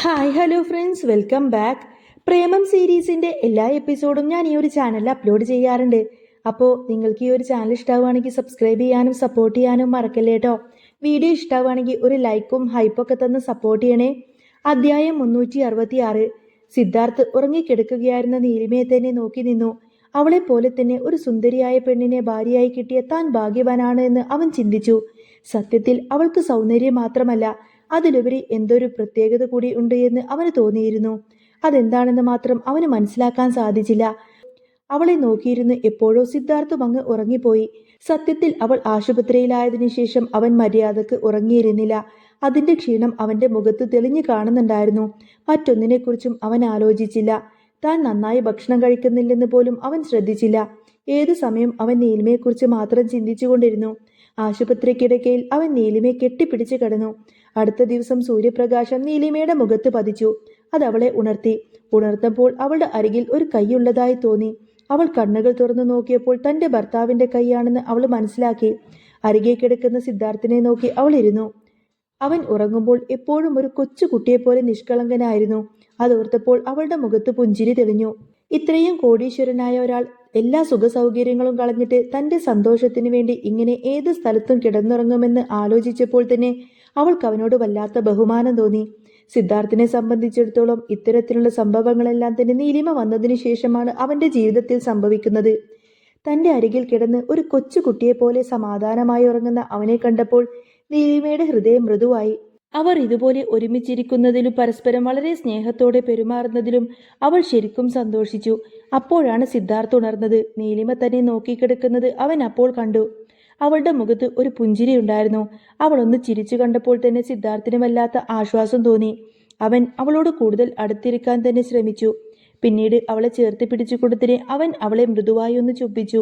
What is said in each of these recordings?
Hi hello friends. Welcome back. Premam സീരീസിന്റെ എല്ലാ എപ്പിസോഡും ഞാൻ ഈ ഒരു ചാനലിൽ അപ്ലോഡ് ചെയ്യാറുണ്ട്. അപ്പോൾ നിങ്ങൾക്ക് ഈ ഒരു ചാനൽ ഇഷ്ടമാവുകയാണെങ്കിൽ സബ്സ്ക്രൈബ് ചെയ്യാനും സപ്പോർട്ട് ചെയ്യാനും മറക്കല്ലേ കേട്ടോ വീഡിയോ ഇഷ്ടമാവുകയാണെങ്കിൽ ഒരു ലൈക്കും ഹൈപ്പൊക്കെ തന്ന് സപ്പോർട്ട് ചെയ്യണേ. അധ്യായം മുന്നൂറ്റി അറുപത്തി ആറ് സിദ്ധാർത്ഥ് ഉറങ്ങിക്കിടക്കുകയായിരുന്ന നീലിമയെ തന്നെ നോക്കി നിന്നു. അവളെ പോലെ തന്നെ ഒരു സുന്ദരിയായ പെണ്ണിനെ ഭാര്യയായി കിട്ടിയ താൻ ഭാഗ്യവാനാണ് എന്ന് അവൻ ചിന്തിച്ചു. സത്യത്തിൽ അവൾക്ക് സൗന്ദര്യം മാത്രമല്ല അതിലുപരി എന്തൊരു പ്രത്യേകത കൂടി ഉണ്ട് എന്ന് അവന് തോന്നിയിരുന്നു. അതെന്താണെന്ന് മാത്രം അവന് മനസ്സിലാക്കാൻ സാധിച്ചില്ല. അവളെ നോക്കിയിരുന്ന് എപ്പോഴോ സിദ്ധാർത്ഥ് അങ്ങ് ഉറങ്ങിപ്പോയി. സത്യത്തിൽ അവൾ ആശുപത്രിയിലായതിനു ശേഷം അവൻ മര്യാദയ്ക്ക് ഉറങ്ങിയിരുന്നില്ല. അതിന്റെ ക്ഷീണം അവന്റെ മുഖത്ത് തെളിഞ്ഞു കാണുന്നുണ്ടായിരുന്നു. മറ്റൊന്നിനെക്കുറിച്ചും അവൻ ആലോചിച്ചില്ല. താൻ നന്നായി ഭക്ഷണം കഴിക്കുന്നില്ലെന്ന് പോലും അവൻ ശ്രദ്ധിച്ചില്ല. ഏതു സമയം അവൻ നീലിമയെക്കുറിച്ച് മാത്രം ചിന്തിച്ചുകൊണ്ടിരുന്നു. ആശുപത്രിക്കിടക്കയിൽ അവൻ നീലിമയെ കെട്ടിപ്പിടിച്ച് കിടന്നു. അടുത്ത ദിവസം സൂര്യപ്രകാശം നീലിമയുടെ മുഖത്ത് പതിച്ചു. അത് അവളെ ഉണർത്തി. ഉണർത്തപ്പോൾ അവളുടെ അരികിൽ ഒരു കൈയുള്ളതായി തോന്നി. അവൾ കണ്ണുകൾ തുറന്നു നോക്കിയപ്പോൾ തന്റെ ഭർത്താവിന്റെ കൈയാണെന്ന് അവൾ മനസ്സിലാക്കി. അരികെ കിടക്കുന്ന സിദ്ധാർത്ഥിനെ നോക്കി അവൾ ഇരുന്നു. അവൻ ഉറങ്ങുമ്പോൾ എപ്പോഴും ഒരു കൊച്ചു കുട്ടിയെപ്പോലെ നിഷ്കളങ്കനായിരുന്നു. അതോർത്തപ്പോൾ അവളുടെ മുഖത്ത് പുഞ്ചിരി തെളിഞ്ഞു. ഇത്രയും കോടീശ്വരനായ ഒരാൾ എല്ലാ സുഖ സൗകര്യങ്ങളും കളഞ്ഞിട്ട് തന്റെ സന്തോഷത്തിന് വേണ്ടി ഇങ്ങനെ ഏത് സ്ഥലത്തും കിടന്നുറങ്ങുമെന്ന് ആലോചിച്ചപ്പോൾ തന്നെ അവൾക്ക് അവനോട് വല്ലാത്ത ബഹുമാനം തോന്നി. സിദ്ധാർത്ഥിനെ സംബന്ധിച്ചിടത്തോളം ഇത്തരത്തിലുള്ള സംഭവങ്ങളെല്ലാം തന്നെ നീലിമ വന്നതിനു ശേഷമാണ് അവന്റെ ജീവിതത്തിൽ സംഭവിക്കുന്നത്. തന്റെ അരികിൽ കിടന്ന് ഒരു കൊച്ചുകുട്ടിയെ കുട്ടിയെപ്പോലെ സമാധാനമായി ഉറങ്ങുന്ന അവനെ കണ്ടപ്പോൾ നീലിമയുടെ ഹൃദയം മൃദുവായി. അവർ ഇതുപോലെ ഒരുമിച്ചിരിക്കുന്നതിലും പരസ്പരം വളരെ സ്നേഹത്തോടെ പെരുമാറുന്നതിലും അവൾ ശരിക്കും സന്തോഷിച്ചു. അപ്പോഴാണ് സിദ്ധാർത്ഥ് ഉണർന്നത്. നീലിമ തന്നെ നോക്കിക്കിടക്കുന്നത് അവൻ അപ്പോൾ കണ്ടു. അവളുടെ മുഖത്ത് ഒരു പുഞ്ചിരി ഉണ്ടായിരുന്നു. അവൾ ഒന്ന് ചിരിച്ചു കണ്ടപ്പോൾ തന്നെ സിദ്ധാർത്ഥിന് വല്ലാത്ത ആശ്വാസം തോന്നി. അവൻ അവളോട് കൂടുതൽ അടുത്തിരിക്കാൻ തന്നെ ശ്രമിച്ചു. പിന്നീട് അവളെ ചേർത്ത് പിടിച്ചു കൊടുത്തിന് അവൻ അവളെ മൃദുവായി ഒന്ന് ചുപ്പിച്ചു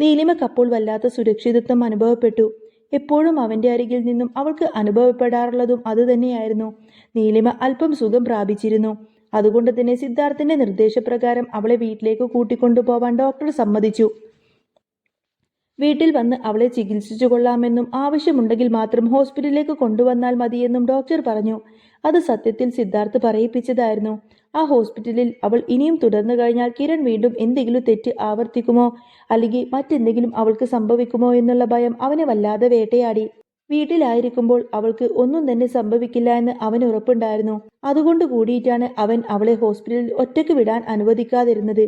നീലിമക്കപ്പോൾ വല്ലാത്ത സുരക്ഷിതത്വം അനുഭവപ്പെട്ടു. എപ്പോഴും അവന്റെ അരികിൽ നിന്നും അവൾക്ക് അനുഭവപ്പെടാറുള്ളതും അതുതന്നെയായിരുന്നു നീലിമ അല്പം സുഖം പ്രാപിച്ചിരുന്നു. അതുകൊണ്ട് തന്നെ സിദ്ധാർത്ഥിന്റെ നിർദ്ദേശപ്രകാരം അവളെ വീട്ടിലേക്ക് കൂട്ടിക്കൊണ്ടുപോവാൻ ഡോക്ടർ സമ്മതിച്ചു. വീട്ടിൽ വന്ന് അവളെ ചികിത്സിച്ചു കൊള്ളാമെന്നും ആവശ്യമുണ്ടെങ്കിൽ മാത്രം ഹോസ്പിറ്റലിലേക്ക് കൊണ്ടുവന്നാൽ മതിയെന്നും ഡോക്ടർ പറഞ്ഞു. അത് സത്യത്തിൽ സിദ്ധാർത്ഥ് പറയിപ്പിച്ചതായിരുന്നു. ആ ഹോസ്പിറ്റലിൽ അവൾ ഇനിയും തുടർന്നു കഴിഞ്ഞാൽ കിരൺ വീണ്ടും എന്തെങ്കിലും തെറ്റ് ആവർത്തിക്കുമോ? അല്ലെങ്കിൽ മറ്റെന്തെങ്കിലും അവൾക്ക് സംഭവിക്കുമോ എന്നുള്ള ഭയം അവനെ വല്ലാതെ വേട്ടയാടി. വീട്ടിലായിരിക്കുമ്പോൾ അവൾക്ക് ഒന്നും തന്നെ സംഭവിക്കില്ല എന്ന് അവന് ഉറപ്പുണ്ടായിരുന്നു. അതുകൊണ്ട് കൂടിയിട്ടാണ് അവൻ അവളെ ഹോസ്പിറ്റലിൽ ഒറ്റയ്ക്ക് വിടാൻ അനുവദിക്കാതിരുന്നത്.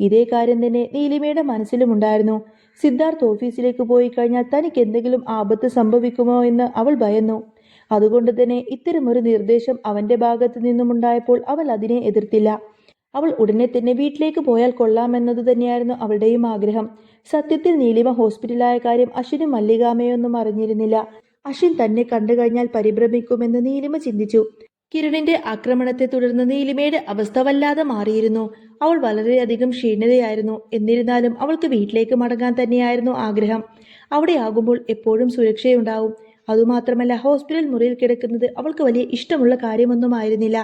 ഇതേ കാര്യം തന്നെ നീലിമയുടെ മനസ്സിലുമുണ്ടായിരുന്നു സിദ്ധാർത്ഥ് ഓഫീസിലേക്ക് പോയി കഴിഞ്ഞാൽ തനിക്ക് എന്തെങ്കിലും ആപത്ത് സംഭവിക്കുമോ എന്ന് അവൾ ഭയന്നു. അതുകൊണ്ട് തന്നെ ഇത്തരമൊരു നിർദ്ദേശം അവന്റെ ഭാഗത്തു നിന്നുമുണ്ടായപ്പോൾ അവൾ അതിനെ എതിർത്തില്ല. അവൾ ഉടനെ തന്നെ വീട്ടിലേക്ക് പോയാൽ കൊള്ളാമെന്നത് തന്നെയായിരുന്നു അവളുടെയും ആഗ്രഹം. സത്യത്തിൽ നീലിമ ഹോസ്പിറ്റലായ കാര്യം അശ്വിനും മല്ലികാമയൊന്നും അറിഞ്ഞിരുന്നില്ല. അശ്വിൻ തന്നെ കണ്ടു കഴിഞ്ഞാൽ പരിഭ്രമിക്കുമെന്ന് നീലിമ ചിന്തിച്ചു. കിരണിന്റെ ആക്രമണത്തെ തുടർന്ന് നീലിമയുടെ അവസ്ഥ വല്ലാതെ മാറിയിരുന്നു. അവൾ വളരെയധികം ക്ഷീണിതയായിരുന്നു. എന്നിരുന്നാലും അവൾക്ക് വീട്ടിലേക്ക് മടങ്ങാൻ തന്നെയായിരുന്നു ആഗ്രഹം. അവിടെ ആകുമ്പോൾ എപ്പോഴും സുരക്ഷയുണ്ടാവും. അതുമാത്രമല്ല ഹോസ്പിറ്റൽ മുറിയിൽ കിടക്കുന്നത് അവൾക്ക് വലിയ ഇഷ്ടമുള്ള കാര്യമൊന്നും ആയിരുന്നില്ല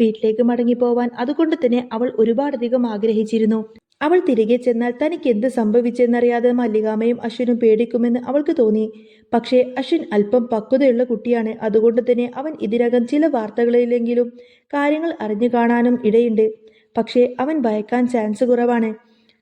വീട്ടിലേക്ക് മടങ്ങിപ്പോവാൻ അതുകൊണ്ട് തന്നെ അവൾ ഒരുപാടധികം ആഗ്രഹിച്ചിരുന്നു. അവൾ തിരികെ ചെന്നാൽ തനിക്ക് എന്ത് സംഭവിച്ചെന്നറിയാതെ മല്ലികാമയും അശ്വിനും പേടിക്കുമെന്ന് അവൾക്ക് തോന്നി. പക്ഷേ അശ്വിൻ അല്പം പക്വതയുള്ള കുട്ടിയാണ്. അതുകൊണ്ട് തന്നെ അവൻ ഇതിനകം ചില വാർത്തകളിലെങ്കിലും കാര്യങ്ങൾ അറിഞ്ഞു കാണാനും ഇടയുണ്ട്. പക്ഷേ അവൻ ഭയക്കാൻ ചാൻസ് കുറവാണ്.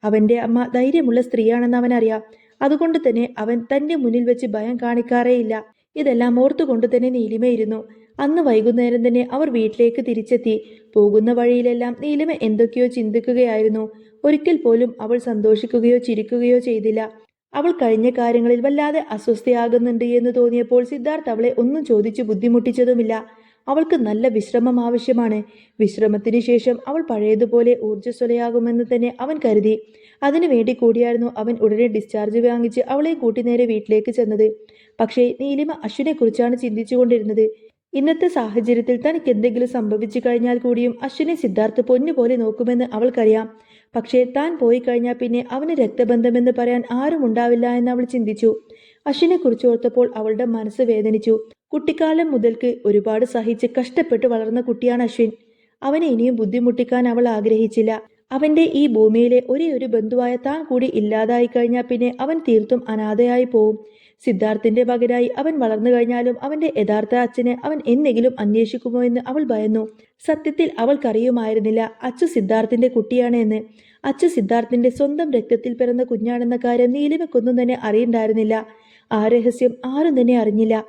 അവന്റെ അമ്മ ധൈര്യമുള്ള സ്ത്രീയാണെന്ന് അവനറിയാം. അതുകൊണ്ട് തന്നെ അവൻ തന്റെ മുന്നിൽ വെച്ച് ഭയം കാണിക്കാറേയില്ല. ഇതെല്ലാം ഓർത്തുകൊണ്ട് തന്നെ നീലിമയിരുന്നു അന്ന് വൈകുന്നേരം തന്നെ അവർ വീട്ടിലേക്ക് തിരിച്ചെത്തി. പോകുന്ന വഴിയിലെല്ലാം നീലിമ എന്തൊക്കെയോ ചിന്തിക്കുകയായിരുന്നു. ഒരിക്കൽ പോലും അവൾ സന്തോഷിക്കുകയോ ചിരിക്കുകയോ ചെയ്തില്ല. അവൾ കഴിഞ്ഞ കാര്യങ്ങളിൽ വല്ലാതെ അസ്വസ്ഥയാകുന്നുണ്ട് എന്ന് തോന്നിയപ്പോൾ സിദ്ധാർത്ഥ് അവളെ ഒന്നും ചോദിച്ചു ബുദ്ധിമുട്ടിച്ചതുമില്ല. അവൾക്ക് നല്ല വിശ്രമം ആവശ്യമാണ്. വിശ്രമത്തിന് ശേഷം അവൾ പഴയതുപോലെ ഊർജസ്വലയാകുമെന്ന് തന്നെ അവൻ കരുതി. അതിനു വേണ്ടി കൂടിയായിരുന്നു അവൻ ഉടനെ ഡിസ്ചാർജ് വാങ്ങിച്ച് അവളെ കൂട്ടി നേരെ വീട്ടിലേക്ക് ചെന്നത്. പക്ഷേ നീലിമ അശ്വിനെ കുറിച്ചാണ് ചിന്തിച്ചുകൊണ്ടിരുന്നത്. ഇന്നത്തെ സാഹചര്യത്തിൽ തനിക്ക് എന്തെങ്കിലും സംഭവിച്ചു കഴിഞ്ഞാൽ കൂടിയും അശ്വിനെ സിദ്ധാർത്ഥ് പൊന്നുപോലെ നോക്കുമെന്ന് അവൾക്കറിയാം. പക്ഷേ താൻ പോയി കഴിഞ്ഞാൽ പിന്നെ അവന് രക്തബന്ധമെന്ന് പറയാൻ ആരും ഉണ്ടാവില്ല എന്ന് അവൾ ചിന്തിച്ചു. അശ്വിനെ കുറിച്ച് ഓർത്തപ്പോൾ അവളുടെ മനസ്സ് വേദനിച്ചു. കുട്ടിക്കാലം മുതൽക്ക് ഒരുപാട് സഹിച്ച് കഷ്ടപ്പെട്ട് വളർന്ന കുട്ടിയാണ് അശ്വിൻ. അവനെ ഇനിയും ബുദ്ധിമുട്ടിക്കാൻ അവൾ ആഗ്രഹിച്ചില്ല. അവന്റെ ഈ ഭൂമിയിലെ ഒരേ ഒരു ബന്ധുവായ താൻ കൂടി ഇല്ലാതായി കഴിഞ്ഞാൽ പിന്നെ അവൻ തീർത്തും അനാഥയായി പോവും. സിദ്ധാർത്ഥിന്റെ മകനായി അവൻ വളർന്നു കഴിഞ്ഞാലും അവന്റെ യഥാർത്ഥ അച്ഛനെ അവൻ എന്നെങ്കിലും അന്വേഷിക്കുമോ എന്ന് അവൾ ഭയന്നു. സത്യത്തിൽ അവൾക്കറിയുമായിരുന്നില്ല അച്ഛ സിദ്ധാർത്ഥിന്റെ കുട്ടിയാണ് എന്ന് അച്ചു സിദ്ധാർത്ഥിന്റെ സ്വന്തം രക്തത്തിൽ പിറന്ന കുഞ്ഞാണെന്ന കാര്യം നീലിമക്കൊന്നും തന്നെ അറിയണ്ടായിരുന്നില്ല. ആ രഹസ്യം ആരും തന്നെ അറിഞ്ഞില്ല.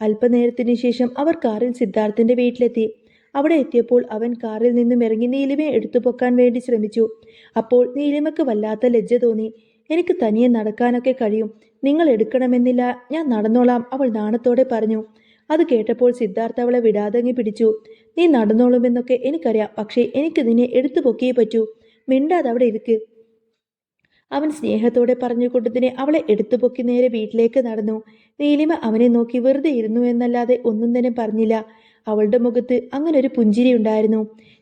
അല്പനേരത്തിന് ശേഷം അവർ കാറിൽ സിദ്ധാർത്ഥിന്റെ വീട്ടിലെത്തി. അവിടെ എത്തിയപ്പോൾ അവൻ കാറിൽ നിന്നും ഇറങ്ങി നീലിമയെ എടുത്തു പൊക്കാൻ വേണ്ടി ശ്രമിച്ചു. അപ്പോൾ നീലിമയ്ക്ക് വല്ലാത്ത ലജ്ജ തോന്നി. എനിക്ക് തനിയെ നടക്കാനൊക്കെ കഴിയും. നിങ്ങൾ എടുക്കണമെന്നില്ല. ഞാൻ നടന്നോളാം അവൾ നാണത്തോടെ പറഞ്ഞു. അത് കേട്ടപ്പോൾ സിദ്ധാർത്ഥ അവളെ വിടാതങ്ങി പിടിച്ചു. നീ നടന്നോളുമെന്നൊക്കെ എനിക്കറിയാം. പക്ഷേ എനിക്ക് നിന്നെ എടുത്തു പൊക്കിയേ പറ്റൂ. മിണ്ടാതെ അവിടെ ഇരിക്ക്. അവൻ സ്നേഹത്തോടെ പറഞ്ഞുകൊണ്ട് തന്നെ അവളെ എടുത്തു പൊക്കി നേരെ വീട്ടിലേക്ക് നടന്നു. നീലിമ അവനെ നോക്കി വെറുതെ ഇരുന്നു എന്നല്ലാതെ ഒന്നും തന്നെ പറഞ്ഞില്ല. അവളുടെ മുഖത്ത് അങ്ങനെ ഒരു പുഞ്ചിരി ഉണ്ടായിരുന്നു.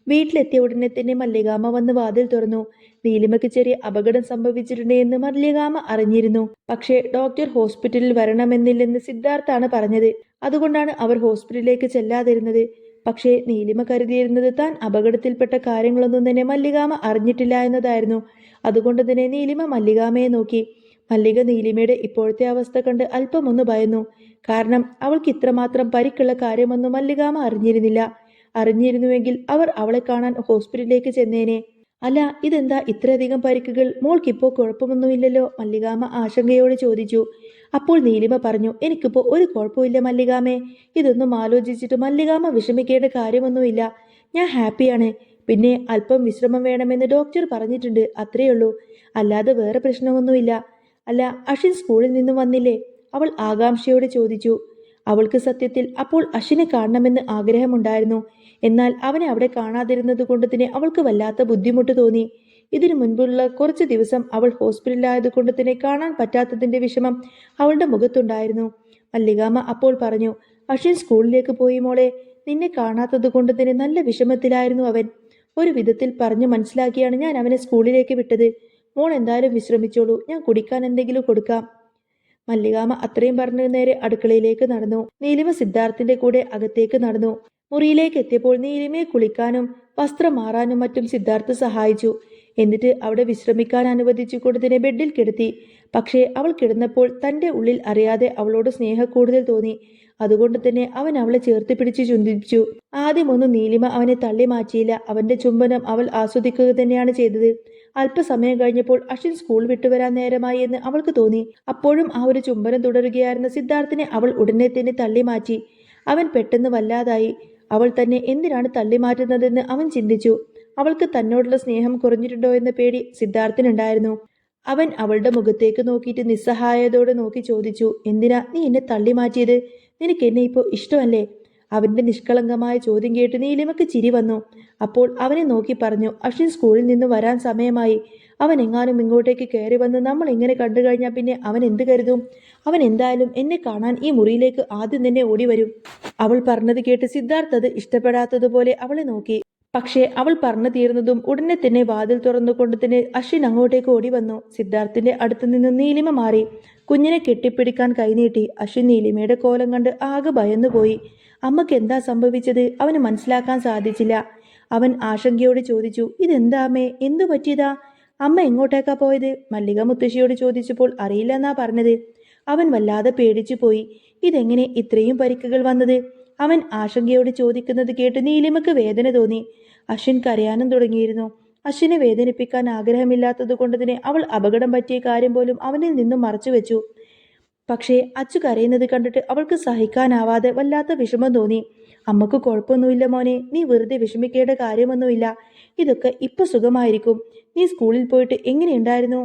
വീട്ടിലെത്തിയ ഉടനെ തന്നെ മല്ലികാമ വന്ന് വാതിൽ തുറന്നു. നീലിമയ്ക്ക് ചെറിയ അപകടം സംഭവിച്ചിട്ടുണ്ട് എന്ന് മല്ലികാമ അറിഞ്ഞിരുന്നു. പക്ഷേ ഡോക്ടർ ഹോസ്പിറ്റലിൽ വരണമെന്നില്ലെന്ന് സിദ്ധാർത്ഥാണ് പറഞ്ഞത്. അതുകൊണ്ടാണ് അവർ ഹോസ്പിറ്റലിലേക്ക് ചെല്ലാതിരുന്നത്. പക്ഷേ നീലിമ കരുതിയിരുന്നത് താൻ അപകടത്തിൽപ്പെട്ട കാര്യങ്ങളൊന്നും തന്നെ മല്ലികാമ അറിഞ്ഞിട്ടില്ല എന്നതായിരുന്നു. അതുകൊണ്ട് തന്നെ നീലിമ മല്ലികാമയെ നോക്കി. മല്ലിക നീലിമയുടെ ഇപ്പോഴത്തെ അവസ്ഥ കണ്ട് അല്പമൊന്ന് ഭയന്നു. കാരണം അവൾക്ക് ഇത്രമാത്രം പരിക്കുള്ള കാര്യമൊന്നും മല്ലികാമ അറിഞ്ഞിരുന്നില്ല. അറിഞ്ഞിരുന്നുവെങ്കിൽ അവർ അവളെ കാണാൻ ഹോസ്പിറ്റലിലേക്ക് ചെന്നേനെ. അല്ല ഇതെന്താ ഇത്രയധികം പരിക്കുകൾ? മോൾക്കിപ്പോ കുഴപ്പമൊന്നുമില്ലല്ലോ? മല്ലികാമ ആശങ്കയോടെ ചോദിച്ചു. അപ്പോൾ നീലിമ പറഞ്ഞു എനിക്കിപ്പോ ഒരു കുഴപ്പമില്ല മല്ലികാമേ. ഇതൊന്നും ആലോചിച്ചിട്ട് മല്ലികാമ വിഷമിക്കേണ്ട കാര്യമൊന്നുമില്ല. ഞാൻ ഹാപ്പിയാണ്. പിന്നെ അല്പം വിശ്രമം വേണമെന്ന് ഡോക്ടർ പറഞ്ഞിട്ടുണ്ട് അത്രയേ ഉള്ളൂ അല്ലാതെ വേറെ പ്രശ്നമൊന്നുമില്ല. അല്ല അഷിൻ സ്കൂളിൽ നിന്നും വന്നില്ലേ? അവൾ ആകാംക്ഷയോടെ ചോദിച്ചു. അവൾക്ക് സത്യത്തിൽ അപ്പോൾ അഷിനെ കാണണമെന്ന് ആഗ്രഹമുണ്ടായിരുന്നു. എന്നാൽ അവനെ അവിടെ കാണാതിരുന്നത് കൊണ്ട് തന്നെ അവൾക്ക് വല്ലാത്ത ബുദ്ധിമുട്ട് തോന്നി. ഇതിനു മുൻപുള്ള കുറച്ച് ദിവസം അവൾ ഹോസ്പിറ്റലിലായത് കൊണ്ട് തന്നെ കാണാൻ പറ്റാത്തതിന്റെ വിഷമം അവളുടെ മുഖത്തുണ്ടായിരുന്നു. മല്ലികാമ അപ്പോൾ പറഞ്ഞു അഷിൻ സ്കൂളിലേക്ക് പോയി മോളെ. നിന്നെ കാണാത്തത് കൊണ്ട് തന്നെ നല്ല വിഷമത്തിലായിരുന്നു അവൻ. ഒരു വിധത്തിൽ പറഞ്ഞു മനസ്സിലാക്കിയാണ് ഞാൻ അവനെ സ്കൂളിലേക്ക് വിട്ടത്. മോൾ എന്തായാലും വിശ്രമിച്ചോളൂ. ഞാൻ കുടിക്കാൻ എന്തെങ്കിലും കൊടുക്കാം. മല്ലികാമ അത്രയും പറഞ്ഞു നേരെ അടുക്കളയിലേക്ക് നടന്നു. നീലിമ സിദ്ധാർത്ഥിന്റെ കൂടെ അകത്തേക്ക് നടന്നു. മുറിയിലേക്ക് എത്തിയപ്പോൾ നീലിമയെ കുളിക്കാനും വസ്ത്രം മാറാനും മറ്റും സിദ്ധാർത്ഥ് സഹായിച്ചു. എന്നിട്ട് അവിടെ വിശ്രമിക്കാൻ അനുവദിച്ചു കൊടുത്തിനെ ബെഡിൽ കിടത്തി. പക്ഷേ അവൾ കിടന്നപ്പോൾ തന്റെ ഉള്ളിൽ അറിയാതെ അവളോട് സ്നേഹ കൂടുതൽ തോന്നി. അതുകൊണ്ട് തന്നെ അവൻ അവളെ ചേർത്ത് പിടിച്ച് ചുംബിച്ചു. ആദ്യമൊന്നും നീലിമ അവനെ തള്ളി മാറ്റിയില്ല. അവന്റെ ചുംബനം അവൾ ആസ്വദിക്കുക തന്നെയാണ് ചെയ്തത്. അല്പസമയം കഴിഞ്ഞപ്പോൾ അശ്വിൻ സ്കൂൾ വിട്ടുവരാൻ നേരമായി എന്ന് അവൾക്ക് തോന്നി. അപ്പോഴും ആ ഒരു ചുംബനം തുടരുകയായിരുന്ന സിദ്ധാർത്ഥിനെ അവൾ ഉടനെ തന്നെ തള്ളി മാറ്റി. അവൻ പെട്ടെന്ന് വല്ലാതായി. അവൾ തന്നെ എന്തിനാണ് തള്ളി മാറ്റുന്നതെന്ന് അവൻ ചിന്തിച്ചു. അവൾക്ക് തന്നോടുള്ള സ്നേഹം കുറഞ്ഞിട്ടുണ്ടോ എന്ന പേടി സിദ്ധാർത്ഥിനുണ്ടായിരുന്നു. അവൻ അവളുടെ മുഖത്തേക്ക് നോക്കിയിട്ട് നിസ്സഹായതയോടെ നോക്കി ചോദിച്ചു എന്തിനാ നീ എന്നെ തള്ളി മാറ്റിയത്? നിനക്ക് എന്നെ ഇപ്പോൾ ഇഷ്ടമല്ലേ? അവന്റെ നിഷ്കളങ്കമായ ചോദ്യം കേട്ട് നീലിമക്ക് ചിരി വന്നു. അപ്പോൾ അവനെ നോക്കി പറഞ്ഞു അശ്വിൻ സ്കൂളിൽ നിന്ന് വരാൻ സമയമായി. അവൻ എങ്ങാനും ഇങ്ങോട്ടേക്ക് കയറി വന്ന് നമ്മൾ എങ്ങനെ കണ്ടു കഴിഞ്ഞാൽ പിന്നെ അവൻ എന്ത് കരുതും? അവൻ എന്തായാലും എന്നെ കാണാൻ ഈ മുറിയിലേക്ക് ആദ്യം തന്നെ ഓടി വരും. അവൾ പറഞ്ഞത് കേട്ട് സിദ്ധാർത്ഥത് ഇഷ്ടപ്പെടാത്തതുപോലെ അവളെ നോക്കി. പക്ഷേ അവൾ പറഞ്ഞു തീർന്നതും ഉടനെ തന്നെ വാതിൽ തുറന്നുകൊണ്ട് തന്നെ അശ്വിൻ അങ്ങോട്ടേക്ക് ഓടി വന്നു. സിദ്ധാർത്ഥിന്റെ അടുത്ത് നിന്ന് നീലിമ മാറി. കുഞ്ഞിനെ കെട്ടിപ്പിടിക്കാൻ കൈനീട്ടി അശ്വിൻ നീലിമയുടെ കോലം കണ്ട് ആകെ ഭയന്നുപോയി. അമ്മയ്ക്ക് എന്താ സംഭവിച്ചത്? അവന് മനസ്സിലാക്കാൻ സാധിച്ചില്ല. അവൻ ആശങ്കയോട് ചോദിച്ചു ഇതെന്താ അമ്മേ? എന്തു പറ്റിയതാ? അമ്മ എങ്ങോട്ടേക്കാ പോയത്? മല്ലിക മുത്തശ്ശിയോട് ചോദിച്ചപ്പോൾ അറിയില്ല എന്നാ പറഞ്ഞത്. അവൻ വല്ലാതെ പേടിച്ചു പോയി. ഇതെങ്ങനെ ഇത്രയും പരിക്കുകൾ വന്നത്? അവൻ ആശങ്കയോട് ചോദിക്കുന്നത് കേട്ട് നീലിമക്ക് വേദന തോന്നി. അശ്വിൻ കരയാനും തുടങ്ങിയിരുന്നു. അശ്വിനെ വേദനിപ്പിക്കാൻ ആഗ്രഹമില്ലാത്തത് കൊണ്ട് തന്നെ അവൾ അപകടം പറ്റിയ കാര്യം പോലും അവനിൽ നിന്നും മറച്ചു വെച്ചു. പക്ഷേ അച്ചു കരയുന്നത് കണ്ടിട്ട് അവൾക്ക് സഹിക്കാനാവാതെ വല്ലാത്ത വിഷമം തോന്നി. അമ്മയ്ക്ക് കുഴപ്പമൊന്നുമില്ല മോനെ നീ വെറുതെ വിഷമിക്കേണ്ട കാര്യമൊന്നുമില്ല. ഇതൊക്കെ ഇപ്പൊ സുഖമായിരിക്കും. നീ സ്കൂളിൽ പോയിട്ട് എങ്ങനെയുണ്ടായിരുന്നു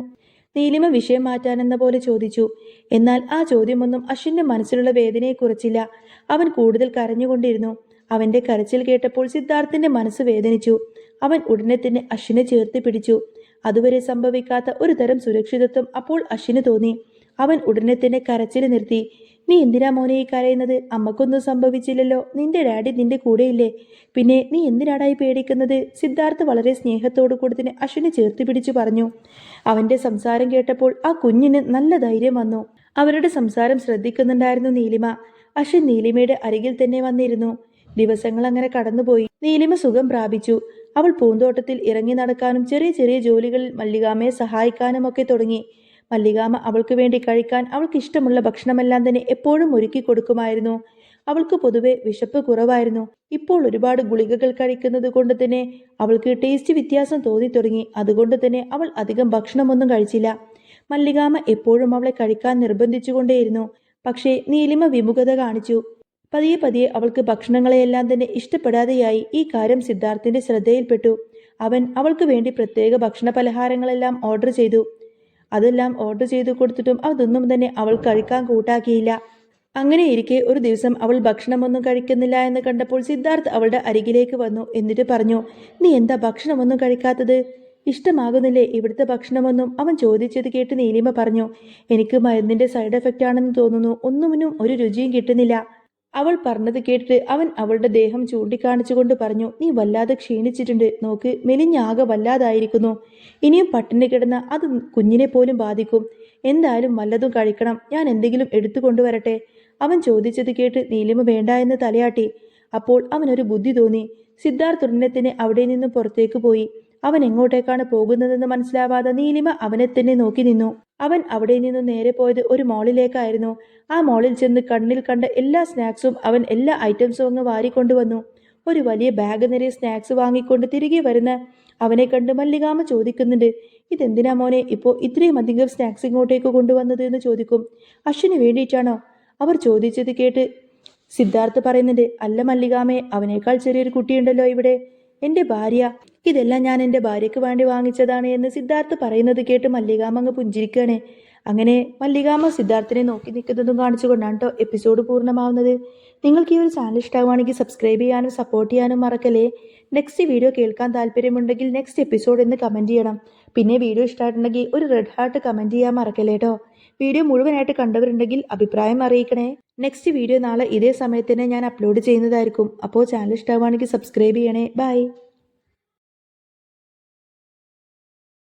നീലിമ വിഷയം മാറ്റാനെന്ന പോലെ ചോദിച്ചു. എന്നാൽ ആ ചോദ്യമൊന്നും അശ്വിന്റെ മനസ്സിലുള്ള വേദനയെ കുറിച്ചില്ല അവൻ കൂടുതൽ കരഞ്ഞുകൊണ്ടിരുന്നു. അവന്റെ കരച്ചിൽ കേട്ടപ്പോൾ സിദ്ധാർത്ഥിന്റെ മനസ്സ് വേദനിച്ചു. അവൻ ഉടനെ തന്നെ അശ്വിനെ ചേർത്ത് പിടിച്ചു. അതുവരെ സംഭവിക്കാത്ത ഒരു തരം സുരക്ഷിതത്വം അപ്പോൾ അശ്വിന് തോന്നി. അവൻ ഉടനെ തന്നെ കരച്ചിൽ നിർത്തി. നീ എന്തിനാ മോനെ ഈ കരയുന്നത്? അമ്മക്കൊന്നും സംഭവിച്ചില്ലല്ലോ. നിന്റെ ഡാഡി നിന്റെ കൂടെയില്ലേ? പിന്നെ നീ എന്തിനാടായി പേടിക്കുന്നത്? സിദ്ധാർത്ഥ് വളരെ സ്നേഹത്തോടു കൂടി തന്നെ അശ്വിനെ ചേർത്ത് പിടിച്ചു പറഞ്ഞു. അവന്റെ സംസാരം കേട്ടപ്പോൾ ആ കുഞ്ഞിന് നല്ല ധൈര്യം വന്നു. അവരുടെ സംസാരം ശ്രദ്ധിക്കുന്നുണ്ടായിരുന്നു നീലിമ. അശ്വിൻ നീലിമയുടെ അരികിൽ തന്നെ വന്നിരുന്നു. ദിവസങ്ങൾ അങ്ങനെ കടന്നുപോയി. നീലിമ സുഖം പ്രാപിച്ചു. അവൾ പൂന്തോട്ടത്തിൽ ഇറങ്ങി നടക്കാനും ചെറിയ ചെറിയ ജോലികളിൽ മല്ലികാമയെ സഹായിക്കാനും ഒക്കെ തുടങ്ങി. മല്ലികാമ അവൾക്ക് വേണ്ടി കഴിക്കാൻ അവൾക്ക് ഇഷ്ടമുള്ള ഭക്ഷണമെല്ലാം തന്നെ എപ്പോഴും ഒരുക്കി കൊടുക്കുമായിരുന്നു. അവൾക്ക് പൊതുവെ വിശപ്പ് കുറവായിരുന്നു. ഇപ്പോൾ ഒരുപാട് ഗുളികകൾ കഴിക്കുന്നത് കൊണ്ട് തന്നെ അവൾക്ക് ടേസ്റ്റ് വ്യത്യാസം തോന്നി തുടങ്ങി. അതുകൊണ്ട് തന്നെ അവൾ അധികം ഭക്ഷണമൊന്നും കഴിച്ചില്ല. മല്ലികാമ എപ്പോഴും അവളെ കഴിക്കാൻ നിർബന്ധിച്ചുകൊണ്ടേയിരുന്നു. പക്ഷേ നീലിമ വിമുഖത കാണിച്ചു. പതിയെ പതിയെ അവൾക്ക് ഭക്ഷണങ്ങളെയെല്ലാം തന്നെ ഇഷ്ടപ്പെടാതെയായി ഈ കാര്യം സിദ്ധാർത്ഥിന്റെ ശ്രദ്ധയിൽപ്പെട്ടു. അവൻ അവൾക്ക് വേണ്ടി പ്രത്യേക ഭക്ഷണ പലഹാരങ്ങളെല്ലാം ഓർഡർ ചെയ്തു. അതെല്ലാം ഓർഡർ ചെയ്തു കൊടുത്തിട്ടും അതൊന്നും തന്നെ അവൾ കഴിക്കാൻ കൂട്ടാക്കിയില്ല. അങ്ങനെ ഇരിക്കെ ഒരു ദിവസം അവൾ ഭക്ഷണമൊന്നും കഴിക്കുന്നില്ല എന്ന് കണ്ടപ്പോൾ സിദ്ധാർത്ഥ് അവളുടെ അരികിലേക്ക് വന്നു. എന്നിട്ട് പറഞ്ഞു നീ എന്താ ഭക്ഷണമൊന്നും കഴിക്കാത്തത്? ഇഷ്ടമാകുന്നില്ലേ ഇവിടുത്തെ ഭക്ഷണമൊന്നും? അവൻ ചോദിച്ചത് കേട്ട് നീലിമ പറഞ്ഞു എനിക്ക് മരുന്നിന്റെ സൈഡ് എഫക്റ്റ് ആണെന്ന് തോന്നുന്നു. ഒന്നുമിനും ഒരു രുചിയും കിട്ടുന്നില്ല. അവൾ പറഞ്ഞത് കേട്ടിട്ട് അവൻ അവളുടെ ദേഹം ചൂണ്ടിക്കാണിച്ചുകൊണ്ട് പറഞ്ഞു നീ വല്ലാതെ ക്ഷീണിച്ചിട്ടുണ്ട്. നോക്ക് മെലിഞ്ഞാകെ വല്ലാതായിരിക്കുന്നു. ഇനിയും പട്ടിണി കിടന്ന അത് കുഞ്ഞിനെ പോലും ബാധിക്കും. എന്തായാലും വല്ലതും കഴിക്കണം. ഞാൻ എന്തെങ്കിലും എടുത്തു കൊണ്ടുവരട്ടെ? അവൻ ചോദിച്ചത് കേട്ട് നീലിമ വേണ്ട എന്ന് തലയാട്ടി. അപ്പോൾ അവനൊരു ബുദ്ധി തോന്നി. സിദ്ധാർത്ഥ് ഉടനെ തന്നെ അവിടെ നിന്നും പുറത്തേക്ക് പോയി. അവൻ എങ്ങോട്ടേക്കാണ് പോകുന്നതെന്ന് മനസ്സിലാവാതെ നീലിമ അവനെ തന്നെ നോക്കി നിന്നു. അവൻ അവിടെ നിന്ന് നേരെ പോയത് ഒരു മോളിലേക്കായിരുന്നു. ആ മോളിൽ ചെന്ന് കണ്ണിൽ കണ്ട എല്ലാ സ്നാക്സും അവൻ എല്ലാ ഐറ്റംസും അങ്ങ് വാരിക്കൊണ്ടുവന്നു. ഒരു വലിയ ബാഗ് നിറയെ സ്നാക്സ് വാങ്ങിക്കൊണ്ട് തിരികെ വരുന്ന അവനെ കണ്ട് മല്ലികാമ ചോദിക്കുന്നുണ്ട് ഇതെന്തിനാ മോനെ ഇപ്പോൾ ഇത്രയും അധികം സ്നാക്സ് ഇങ്ങോട്ടേക്ക് കൊണ്ടുവന്നത് എന്ന് ചോദിക്കും? അശ്വിന് വേണ്ടിയിട്ടാണോ? അവർ ചോദിച്ചത് കേട്ട് സിദ്ധാർത്ഥ് പറയുന്നുണ്ട് അല്ല മല്ലികാമേ അവനേക്കാൾ ചെറിയൊരു കുട്ടിയുണ്ടല്ലോ ഇവിടെ. എന്റെ ഭാര്യ ഇതെല്ലാം ഞാൻ എന്റെ ഭാര്യയ്ക്ക് വേണ്ടി വാങ്ങിച്ചതാണ് എന്ന് സിദ്ധാർത്ഥ് പറയുന്നത് കേട്ട് മല്ലികാമ അങ്ങ് പുഞ്ചിരിക്കുകയാണ്. അങ്ങനെ മല്ലികാമ സിദ്ധാർത്ഥിനെ നോക്കി നിൽക്കുന്നതും കാണിച്ചുകൊണ്ടാണ് കേട്ടോ എപ്പിസോഡ് പൂർണമാവുന്നത്. നിങ്ങൾക്ക് ഈ ഒരു ചാനൽ ഇഷ്ടമാണെങ്കിൽ സബ്സ്ക്രൈബ് ചെയ്യാനും സപ്പോർട്ട് ചെയ്യാനും മറക്കല്ലേ? നെക്സ്റ്റ് വീഡിയോ കേൾക്കാൻ താല്പര്യമുണ്ടെങ്കിൽ നെക്സ്റ്റ് എപ്പിസോഡ് എന്ന് കമന്റ് ചെയ്യണം. പിന്നെ വീഡിയോ ഇഷ്ടമായിട്ടുണ്ടെങ്കിൽ ഒരു റെഡ് ഹാർട്ട് കമന്റ് ചെയ്യാൻ മറക്കല്ലേ കേട്ടോ വീഡിയോ മുഴുവനായിട്ട് കണ്ടവരുണ്ടെങ്കിൽ അഭിപ്രായം അറിയിക്കണേ. നെക്സ്റ്റ് വീഡിയോ നാളെ ഇതേ സമയത്ത് തന്നെ ഞാൻ അപ്ലോഡ് ചെയ്യുന്നതായിരിക്കും. അപ്പോൾ ചാനൽ ഇഷ്ടമാണെങ്കിൽ സബ്സ്ക്രൈബ് ചെയ്യണേ. ബൈ